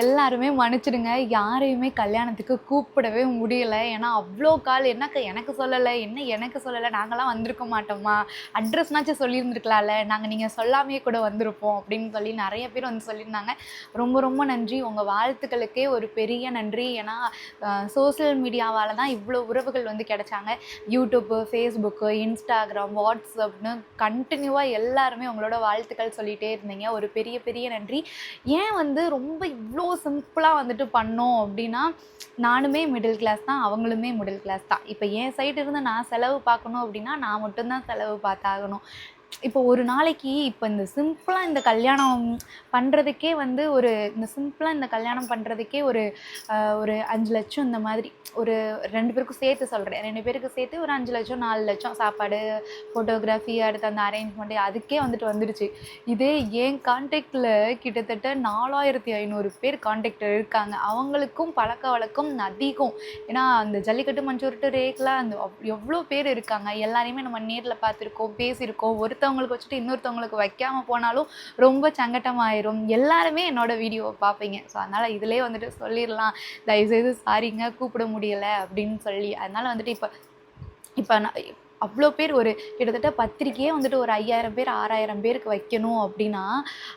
எல்லாருமே மன்னிச்சிடுங்க. யாரையுமே கல்யாணத்துக்கு கூப்பிடவே முடியல. ஏன்னா அவ்வளோ கால் என்னக்க எனக்கு சொல்லலை என்ன எனக்கு சொல்லலை நாங்களாம் வந்திருக்க மாட்டோமா? அட்ரஸ்னாச்சும் சொல்லியிருந்துருக்கலாம்ல. நாங்கள் நீங்கள் சொல்லாமையே கூட வந்திருப்போம் அப்படின்னு சொல்லி நிறைய பேர் வந்து சொல்லியிருந்தாங்க. ரொம்ப ரொம்ப நன்றி. உங்கள் வாழ்த்துக்களுக்கே ஒரு பெரிய நன்றி. ஏன்னா சோஷியல் மீடியாவால் தான் இவ்வளோ உறவுகள் வந்து கிடைச்சாங்க. யூடியூப்பு ஃபேஸ்புக்கு இன்ஸ்டாகிராம் வாட்ஸ்அப்னு கண்டினியூவாக எல்லாருமே உங்களோட வாழ்த்துக்கள் சொல்லிகிட்டே இருந்தீங்க. ஒரு பெரிய பெரிய நன்றி. ஏன் வந்து ரொம்ப இவ்வளோ சிம்பிளாக வந்துட்டு பண்ணோம் அப்படின்னா நானுமே மிடில் கிளாஸ் தான் அவங்களுமே மிடில் கிளாஸ் தான். இப்போ என் சைடு இருந்து நான் செலவு பார்க்கணும் அப்படின்னா நான் மட்டும்தான் செலவு பார்த்தாகணும். இப்போ ஒரு நாளைக்கு இப்போ இந்த சிம்பிளாக இந்த கல்யாணம் பண்ணுறதுக்கே வந்து ஒரு இந்த சிம்பிளாக இந்த கல்யாணம் பண்ணுறதுக்கே ஒரு ஒரு அஞ்சு லட்சம் இந்த மாதிரி ஒரு ரெண்டு பேருக்கும் சேர்த்து சொல்கிறேன் ரெண்டு பேருக்கு சேர்த்து ஒரு அஞ்சு லட்சம் நாலு லட்சம் சாப்பாடு ஃபோட்டோகிராஃபி அடுத்து அந்த அரேஞ்ச்மெண்ட்டு அதுக்கே வந்துட்டு வந்துடுச்சு இதே என் கான்டாக்டில் கிட்டத்தட்ட நாலாயிரத்தி ஐநூறு பேர் கான்டாக்ட் இருக்காங்க. அவங்களுக்கும் பழக்க வழக்கம் அதிகம். ஏன்னா அந்த ஜல்லிக்கட்டு மஞ்சூரிட்டு ரேக்கில் அந்த எவ்வளோ பேர் இருக்காங்க. எல்லாரையுமே நம்ம நேரில் பார்த்துருக்கோம் பேசியிருக்கோம். ஒருத்தவங்க ஒருத்தவங்களுக்கு வச்சுட்டு இன்னொருத்தவங்களுக்கு வைக்காமல் போனாலும் ரொம்ப சங்கட்டமாயிரும். எல்லாருமே என்னோட வீடியோவை பார்ப்பீங்க. ஸோ அதனால் இதிலே வந்துட்டு சொல்லிடலாம். தயவுசெய்து சாரிங்க கூப்பிட முடியல அப்படின்னு சொல்லி. அதனால் வந்துட்டு இப்போ இப்போ நான் அவ்வளோ பேர் ஒரு கிட்டத்தட்ட பத்திரிக்கையே வந்துட்டு ஒரு ஐயாயிரம் பேர் ஆறாயிரம் பேருக்கு வைக்கணும் அப்படின்னா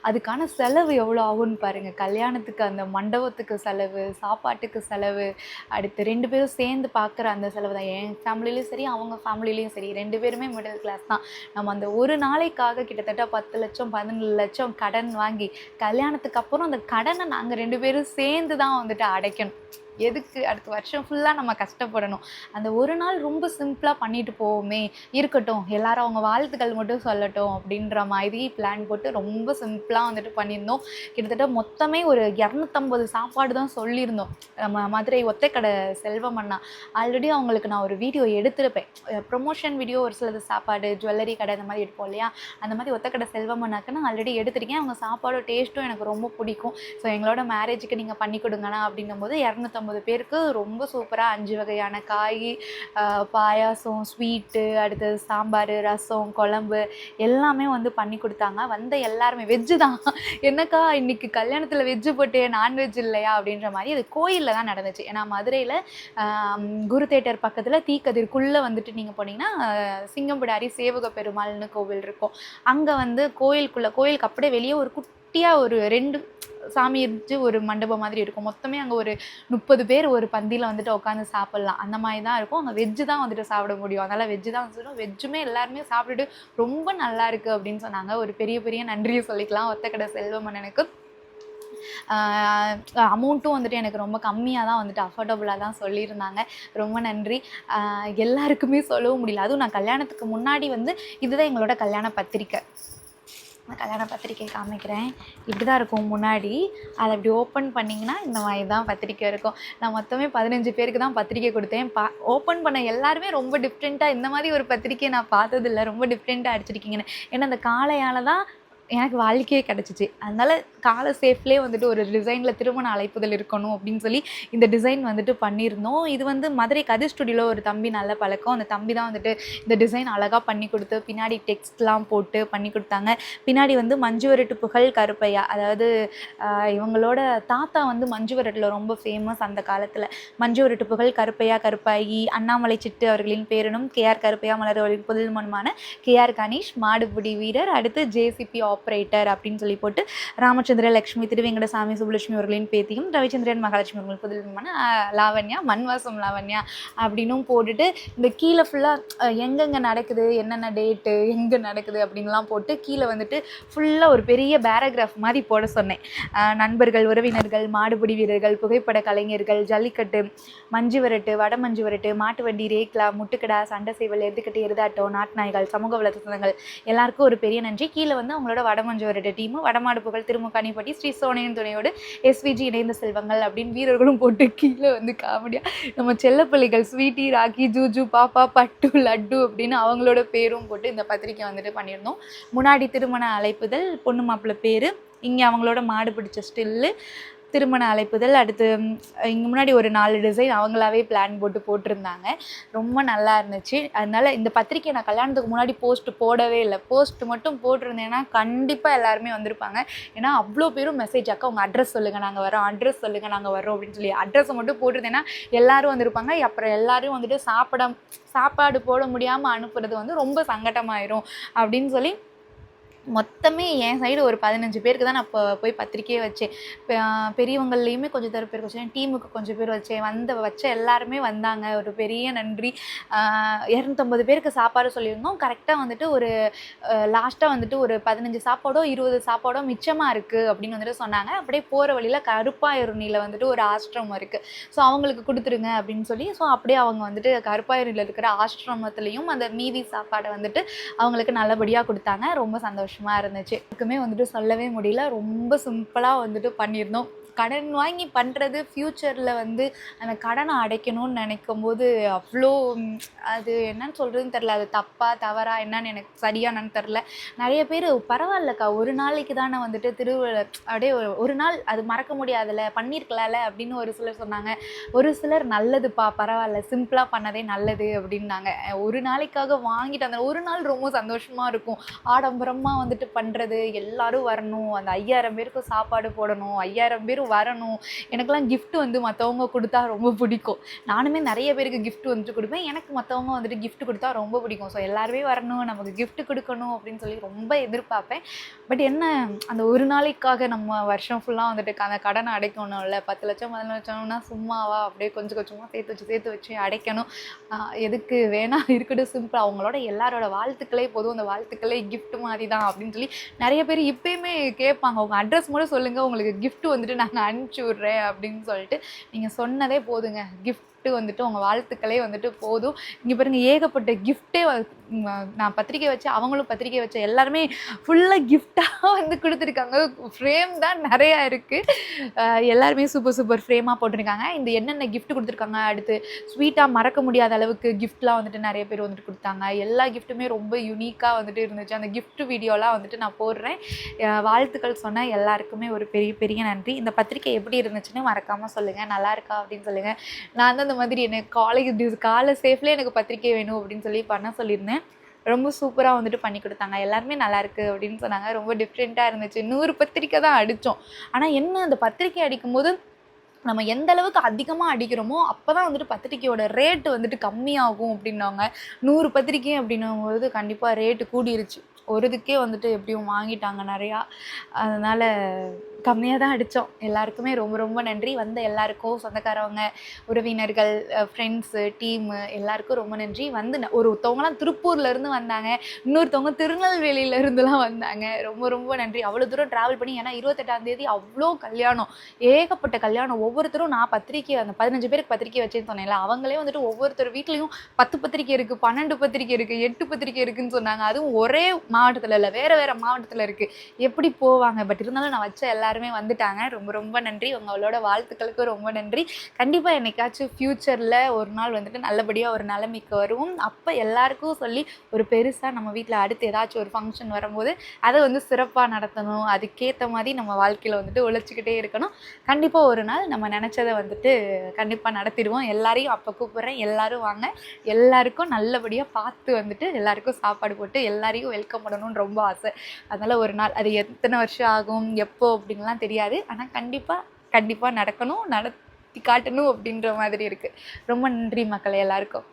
அதுக்கான செலவு எவ்வளோ ஆகும்னு பாருங்கள் கல்யாணத்துக்கு அந்த மண்டபத்துக்கு செலவு சாப்பாட்டுக்கு செலவு அடுத்து ரெண்டு பேரும் சேர்ந்து பார்க்குற அந்த செலவு தான். என் ஃபேமிலிலையும் சரி அவங்க ஃபேமிலிலையும் சரி ரெண்டு பேருமே மிடில் கிளாஸ் தான். நம்ம அந்த ஒரு நாளைக்காக கிட்டத்தட்ட பத்து லட்சம் பதினேழு லட்சம் கடன் வாங்கி கல்யாணத்துக்கு அப்புறம் அந்த கடனை நாங்கள் ரெண்டு பேரும் சேர்ந்து தான் வந்துட்டு அடைக்கணும். எதுக்கு அடுத்த வருஷம் ஃபுல்லாக நம்ம கஷ்டப்படணும். அந்த ஒரு நாள் ரொம்ப சிம்பிளாக பண்ணிட்டு போவோமே. இருக்கட்டும் எல்லாரும் அவங்க வாழ்த்துக்கள் மட்டும் சொல்லட்டும் அப்படின்ற மாதிரி பிளான் போட்டு ரொம்ப சிம்பிளாக வந்துட்டு பண்ணியிருந்தோம். கிட்டத்தட்ட மொத்தமே ஒரு இரநூத்தம்பது சாப்பாடு தான் சொல்லியிருந்தோம். நம்ம மதுரை ஒத்தைக்கடை செல்வம் அண்ணா. ஆல்ரெடி அவங்களுக்கு நான் ஒரு வீடியோ எடுத்திருப்பேன். ப்ரொமோஷன் வீடியோ ஒரு சிலது சாப்பாடு ஜுவல்லரி கடை இந்த மாதிரி எடுப்போம் இல்லையா? அந்த மாதிரி ஒத்தக்கடை செல்வம் அண்ணாக்கு நான் ஆல்ரெடி எடுத்திருக்கேன். அவங்க சாப்பாடு டேஸ்ட்டும் எனக்கு ரொம்ப பிடிக்கும். ஸோ எங்களோட மேரேஜுக்கு நீங்கள் பண்ணி கொடுங்கண்ணா அப்படின்னும் போது இரநூத்தம்பது பேருக்கு ரொம்ப சூப்பராக அஞ்சு வகையான காய் பாயாசம் ஸ்வீட்டு அடுத்தது சாம்பார் ரசம் குழம்பு எல்லாமே வந்து பண்ணி கொடுத்தாங்க. வந்த எல்லாருமே வெஜ்ஜு தான். என்னக்கா இன்றைக்கி கல்யாணத்தில் வெஜ்ஜு போட்டு நான்வெஜ் இல்லையா அப்படின்ற மாதிரி அது கோயிலில் தான் நடந்துச்சு. ஏன்னா மதுரையில் குரு தேட்டர் பக்கத்தில் தீக்கதிர்க்குள்ளே வந்துட்டு நீங்கள் போனீங்கன்னா ஆஹ் சிங்கம்பிடாரி சேவக பெருமாள்னு கோவில் இருக்கும். அங்கே வந்து கோயிலுக்குள்ளே கோயிலுக்கு அப்படியே வெளியே ஒரு குட்டியாக ஒரு ரெண்டு சாமி எரிஞ்சு ஒரு மண்டபம் மாதிரி இருக்கும். மொத்தமே அங்கே ஒரு முப்பது பேர் ஒரு பந்தியில் வந்துட்டு உட்காந்து சாப்பிட்லாம். அந்த மாதிரி தான் இருக்கும். அங்கே வெஜ்ஜு தான் வந்துட்டு சாப்பிட முடியும். அதனால் வெஜ்ஜு தான் சொல்லுவோம் வெஜ்ஜுமே எல்லாருமே சாப்பிட்டுட்டு ரொம்ப நல்லா இருக்குது அப்படின்னு சொன்னாங்க. ஒரு பெரிய பெரிய நன்றியை சொல்லிக்கலாம். ஒத்தக்கடை செல்வமன்னனுக்கு அமௌண்ட்டும் வந்துட்டு எனக்கு ரொம்ப கம்மியாக தான் வந்துட்டு அஃபோர்டபுளாக தான் சொல்லியிருந்தாங்க. ரொம்ப நன்றி. எல்லாருக்குமே சொல்லவும் முடியல. அதுவும் நான் கல்யாணத்துக்கு முன்னாடி வந்து இதுதான் எங்களோட கல்யாண பத்திரிக்கை. நான் கல்யாண பத்திரிக்கை காமிக்கிறேன். இப்படி தான் இருக்கும் முன்னாடி. அதை அப்படி ஓப்பன் பண்ணிங்கன்னா இந்த மாதிரி தான் பத்திரிக்கை இருக்கும். நான் மொத்தமே பதினஞ்சு பேருக்கு தான் பத்திரிக்கை கொடுத்தேன். பா ஓப்பன் பண்ண எல்லாருமே ரொம்ப டிஃப்ரெண்ட்டாக இந்த மாதிரி ஒரு பத்திரிக்கையை நான் பார்த்ததில்ல. ரொம்ப டிஃப்ரெண்ட்டாக அடிச்சிருக்கீங்கன்னு. ஏன்னா அந்த காளையால் தான் எனக்கு வாழ்க்கையே கிடச்சிச்சு. அதனால் காலை சேஃப்லேயே வந்துட்டு ஒரு டிசைனில் திருமண அழைப்புதல் இருக்கணும் அப்படின்னு சொல்லி இந்த டிசைன் வந்துட்டு பண்ணியிருந்தோம். இது வந்து மதுரை கதிர் ஸ்டுடியோவில் ஒரு தம்பி நல்ல பழக்கம். அந்த தம்பி தான் வந்துட்டு இந்த டிசைன் அழகாக பண்ணி கொடுத்து பின்னாடி டெக்ஸ்ட்லாம் போட்டு பண்ணி கொடுத்தாங்க. பின்னாடி வந்து மஞ்சு வரட்டு புகழ் கருப்பையா அதாவது இவங்களோட தாத்தா வந்து மஞ்சு வரட்டில் ரொம்ப ஃபேமஸ் அந்த காலத்தில். மஞ்சு வரட்டு புகழ் கருப்பையா கருப்பாயி அண்ணாமலை சிட்டு அவர்களின் பேரனும் கேஆர் கருப்பையா மலர் அவர்களின் கே கேஆர் கணேஷ் மாடுபிடி வீரர் அடுத்து ஜேசிபி ஆப்ரேட்டர் அப்படின்னு சொல்லி போட்டு ராமச்சந்திர லட்சுமி திருவேங்கடசாமி சுப்புலட்சுமி அவர்களின் பேத்தியும் ரவிச்சந்திரன் மகாலட்சுமி அவர்கள் புதல்வமான லாவண்யா மண்வாசம் லாவண்யா அப்படின்னும் போட்டுட்டு இந்த கீழே ஃபுல்லாக எங்கெங்கே நடக்குது என்னென்ன டேட்டு எங்கே நடக்குது அப்படின்லாம் போட்டு கீழே வந்துட்டு ஃபுல்லாக ஒரு பெரிய பேராகிராஃப் மாதிரி போட சொன்னேன். நண்பர்கள் உறவினர்கள் மாடுபிடி வீரர்கள் புகைப்பட கலைஞர்கள் ஜல்லிக்கட்டு மஞ்சு விரட்டு வட மஞ்சு விரட்டு மாட்டு வண்டி ரேக்லா முட்டுக்கடா சண்டை சேவல் எதுக்கட்டு எருதாட்டம் நாட்டு நாய்கள் சமூக வலைத்தளங்கள் எல்லாருக்கும் ஒரு பெரிய நன்றி. கீழே வந்து அவங்களோட வடமஞ்சு டீமு வடமாடு புகழ் திருமுகாணிப்பட்டி ஸ்ரீ சோனையின் துணையோடு எஸ்விஜி இணைந்த செல்வங்கள் அப்படின்னு வீரர்களும் போட்டு கீழே வந்து காமெடியாக நம்ம செல்லப்பிள்ளைகள் ஸ்வீட்டி ராக்கி ஜூஜு பாப்பா பட்டு லட்டு அப்படின்னு அவங்களோட பேரும் போட்டு இந்த பத்திரிக்கை வந்துட்டு பண்ணியிருந்தோம். முன்னாடி திருமண அழைப்புதல் பொண்ணு மாப்பிள்ளை பேர் இங்கே அவங்களோட மாடு பிடிச்ச ஸ்டில்லு திருமண அழைப்புதல் அடுத்து இங்கே முன்னாடி ஒரு நாலு டிசைன் அவங்களாவே பிளான் போட்டு போட்டிருந்தாங்க. ரொம்ப நல்லா இருந்துச்சு. அதனால இந்த பத்திரிக்கை நான் கல்யாணத்துக்கு முன்னாடி போஸ்ட் போடவே இல்லை. போஸ்ட் மட்டும் போட்டிருந்தேன்னா கண்டிப்பாக எல்லாருமே வந்திருப்பாங்க. ஏன்னா அவ்வளோ பேரும் மெசேஜ் அக்கா உங்கள் அட்ரஸ் சொல்லுங்கள் நாங்கள் வரோம். அட்ரஸ் சொல்லுங்கள் நாங்கள் வரோம். அப்படின்னு சொல்லி அட்ரஸை மட்டும் போட்டிருந்தேன்னா எல்லாரும் வந்திருப்பாங்க. அப்புறம் எல்லாரும் வந்துட்டு சாப்பிட சாப்பாடு போட முடியாமல் அனுப்புறது வந்து ரொம்ப சங்கடமாயிரும் அப்படின்னு சொல்லி மொத்தமே என் சைடு ஒரு பதினஞ்சு பேருக்கு தான் நான் இப்போ போய் பத்திரிக்கையே வச்சேன். பெரியவங்கள்லேயுமே கொஞ்சம் தர பேருக்கு வச்சேன் டீமுக்கு கொஞ்சம் பேர் வச்சேன். வந்த வச்ச எல்லாருமே வந்தாங்க. ஒரு பெரிய நன்றி. இரநூத்தம்பது பேருக்கு சாப்பாடு சொல்லியிருந்தோம். கரெக்டாக வந்துட்டு ஒரு லாஸ்ட்டாக வந்துட்டு ஒரு பதினஞ்சு சாப்பாடோ இருபது சாப்பாடோ மிச்சமாக இருக்குது அப்படின்னு வந்துட்டு சொன்னாங்க. அப்படியே போகிற வழியில் கருப்பாயிருணியில் வந்துட்டு ஒரு ஆசிரமம் இருக்குது ஸோ அவங்களுக்கு கொடுத்துருங்க அப்படின்னு சொல்லி ஸோ அப்படியே அவங்க வந்துட்டு கருப்பாயிருணியில் இருக்கிற ஆசிரமத்துலேயும் அந்த மீதி சாப்பாடை வந்துட்டு அவங்களுக்கு நல்லபடியாக கொடுத்தாங்க. ரொம்ப சந்தோஷம். சந்தோஷமாக இருந்துச்சு. எதுக்குமே வந்துட்டு சொல்லவே முடியல. ரொம்ப சிம்பிளாக வந்துட்டு பண்ணியிருந்தோம். கடன் வாங்கி பண்ணுறது ஃப்யூச்சரில் வந்து அந்த கடனை அடைக்கணும்னு நினைக்கும் போது அவ்வளோ அது என்னன்னு சொல்கிறதுன்னு தெரில அது தப்பா தவறா என்னன்னு எனக்கு சரியானு தெரில நிறைய பேர் பரவாயில்லக்கா ஒரு நாளைக்கு தானே வந்துட்டு திருவிழா அப்படியே ஒரு ஒரு நாள் அது மறக்க முடியாதுல்ல பண்ணியிருக்கலாம்ல அப்படின்னு ஒரு சிலர் சொன்னாங்க. ஒரு சிலர் நல்லதுப்பா பரவாயில்ல சிம்பிளாக பண்ணதே நல்லது அப்படின்னாங்க. ஒரு நாளைக்காக வாங்கிட்டு அந்த ஒரு நாள் ரொம்ப சந்தோஷமாக இருக்கும். ஆடம்பரமாக வந்துட்டு பண்ணுறது எல்லாரும் வரணும். அந்த ஐயாயிரம் பேருக்கு சாப்பாடு போடணும் ஐயாயிரம் பேர் வரணும். எனக்கெல்லாம் கிஃப்ட்டு வந்து மற்றவங்க கொடுத்தா ரொம்ப பிடிக்கும். நானுமே நிறைய பேருக்கு கிஃப்ட் வந்துட்டு கொடுப்பேன். எனக்கு மற்றவங்க வந்துட்டு கிஃப்ட் கொடுத்தா ரொம்ப பிடிக்கும். ஸோ எல்லாருமே வரணும் நமக்கு கிஃப்ட் கொடுக்கணும் அப்படின்னு சொல்லி ரொம்ப எதிர்பார்ப்பேன். பட் என்ன அந்த ஒரு நாளைக்காக நம்ம வருஷம் ஃபுல்லாக வந்துட்டு அந்த கடனை அடைக்கணும்ல. பத்து லட்சம் பதினஞ்சு லட்சம்னா சும்மாவா? அப்படியே கொஞ்சம் கொஞ்சமாக சேர்த்து வச்சு சேர்த்து வச்சு அடைக்கணும். எதுக்கு வேணாம் இருக்கட்டும் சிம்பிள் அவங்களோட எல்லாரோட வாழ்த்துக்களே போதும். அந்த வாழ்த்துக்களே கிஃப்ட் மாதிரி தான் அப்படின்னு சொல்லி நிறைய பேர் இப்பயுமே கேட்பாங்க. உங்கள் அட்ரஸ் மட்டும் சொல்லுங்கள் உங்களுக்கு கிஃப்ட் வந்துட்டு நாங்கள் அனுப்பிச்சி விட்றேன் அப்படின்னு சொல்லிட்டு நீங்கள் சொன்னதே போதுங்க. கிஃப்ட் gift வந்துட்டு உங்கள் வாழ்த்துக்களே வந்துட்டு போதும். இங்கே பாருங்கள் ஏகப்பட்ட கிஃப்ட்டே நான் பத்திரிக்கை வச்சு அவங்களும் பத்திரிக்கை வச்ச எல்லாருமே ஃபுல்லாக கிஃப்டாக வந்து கொடுத்துருக்காங்க. ஃப்ரேம் தான் நிறையா இருக்குது எல்லாருமே சூப்பர் சூப்பர் ஃப்ரேமாக போட்டிருக்காங்க. இந்த என்னென்ன கிஃப்ட் கொடுத்துருக்காங்க அடுத்து ஸ்வீட்டாக மறக்க முடியாத அளவுக்கு கிஃப்ட்லாம் வந்துட்டு நிறைய பேர் வந்துட்டு கொடுத்தாங்க. எல்லா கிஃப்ட்டுமே ரொம்ப யூனிக்காக வந்துட்டு இருந்துச்சு. அந்த கிஃப்ட் வீடியோலாம் வந்துட்டு நான் போடுறேன். வாழ்த்துக்கள் சொன்னால் எல்லாருக்குமே ஒரு பெரிய பெரிய நன்றி. இந்த பத்திரிக்கை எப்படி இருந்துச்சுன்னு மறக்காமல் சொல்லுங்கள் நல்லா இருக்கா அப்படின்னு சொல்லுங்கள் நான் வந்து அந்த இந்த மாதிரி எனக்கு காலேஜ் காலை சேஃப்லேயே எனக்கு பத்திரிக்கை வேணும் அப்படின்னு சொல்லி பண்ண சொல்லியிருந்தேன். ரொம்ப சூப்பராக வந்துட்டு பண்ணி கொடுத்தாங்க. எல்லாருமே நல்லாயிருக்கு அப்படின்னு சொன்னாங்க. ரொம்ப டிஃப்ரெண்ட்டாக இருந்துச்சு. நூறு பத்திரிக்கை தான் அடித்தோம் ஆனால் என்ன அந்த பத்திரிக்கை அடிக்கும்போது நம்ம எந்த அளவுக்கு அதிகமாக அடிக்கிறோமோ அப்போ தான் வந்துட்டு பத்திரிக்கையோட ரேட்டு வந்துட்டு கம்மியாகும் அப்படின்னாங்க. நூறு பத்திரிக்கை அப்படின்னும்போது கண்டிப்பாக ரேட்டு கூடிருச்சு. ஒரு இதுக்கே வந்துட்டு எப்படியும் வாங்கிட்டாங்க நிறையா. அதனால் கம்மியாக தான் அடித்தோம் எல்லாருக்குமே ரொம்ப ரொம்ப நன்றி. வந்த எல்லாருக்கும் சொந்தக்காரவங்க உறவினர்கள் ஃப்ரெண்ட்ஸு டீமு எல்லாருக்கும் ரொம்ப நன்றி. வந்து ஒருத்தவங்களாம் திருப்பூர்லேருந்து வந்தாங்க. இன்னொருத்தவங்க திருநெல்வேலியில இருந்துலாம் வந்தாங்க. ரொம்ப ரொம்ப நன்றி. அவ்வளோ தூரம் ட்ராவல் பண்ணி ஏன்னா இருபத்தெட்டாம் தேதி அவ்வளோ கல்யாணம். ஏகப்பட்ட கல்யாணம். ஒவ்வொருத்தரும் நான் பத்திரிக்கை அந்த பதினஞ்சு பேருக்கு பத்திரிக்கை வச்சேன்னு சொன்னேன்ல அவங்களே வந்துட்டு ஒவ்வொருத்தர் வீட்லேயும் பத்து பத்திரிக்கை இருக்குது பன்னெண்டு பத்திரிக்கை இருக்குது எட்டு பத்திரிக்கை இருக்குதுன்னு சொன்னாங்க. அதுவும் ஒரே மாவட்டத்தில் இல்லை வேறு வேறு மாவட்டத்தில் இருக்குது எப்படி போவாங்க? பட் இருந்தாலும் நான் வச்ச எல்லாரும் எல்லாருமே வந்துட்டாங்க. ரொம்ப ரொம்ப நன்றி. உங்களோட வாழ்த்துக்களுக்கு ரொம்ப நன்றி. கண்டிப்பாக என்னைக்காச்சும் ஃப்யூச்சரில் ஒரு நாள் வந்துட்டு நல்லபடியாக ஒரு நிலைமைக்கு வருவோம். அப்போ எல்லாருக்கும் சொல்லி ஒரு பெருசாக நம்ம வீட்டில் அடுத்து ஏதாச்சும் ஒரு ஃபங்க்ஷன் வரும்போது அதை வந்து சிறப்பாக நடத்தணும். அதுக்கேற்ற மாதிரி நம்ம வாழ்க்கையில் வந்துட்டு உழைச்சிக்கிட்டே இருக்கணும். கண்டிப்பாக ஒரு நாள் நம்ம நினச்சதை வந்துட்டு கண்டிப்பாக நடத்திடுவோம். எல்லாரையும் அப்போ கூப்பிட்றேன். எல்லாரும் வாங்க. எல்லாருக்கும் நல்லபடியாக பார்த்து வந்துட்டு எல்லாருக்கும் சாப்பாடு போட்டு எல்லாரையும் வெல்கம் பண்ணணும்னு ரொம்ப ஆசை. அதனால் ஒரு நாள் அது எத்தனை வருஷம் ஆகும்? எப்போ? அப்படின்லாம் தெரியாது. ஆனால் கண்டிப்பாக கண்டிப்பாக நடக்கணும் நடத்தி காட்டணும் அப்படின்ற மாதிரி இருக்குது ரொம்ப நன்றி மக்கள் எல்லாருக்கும்.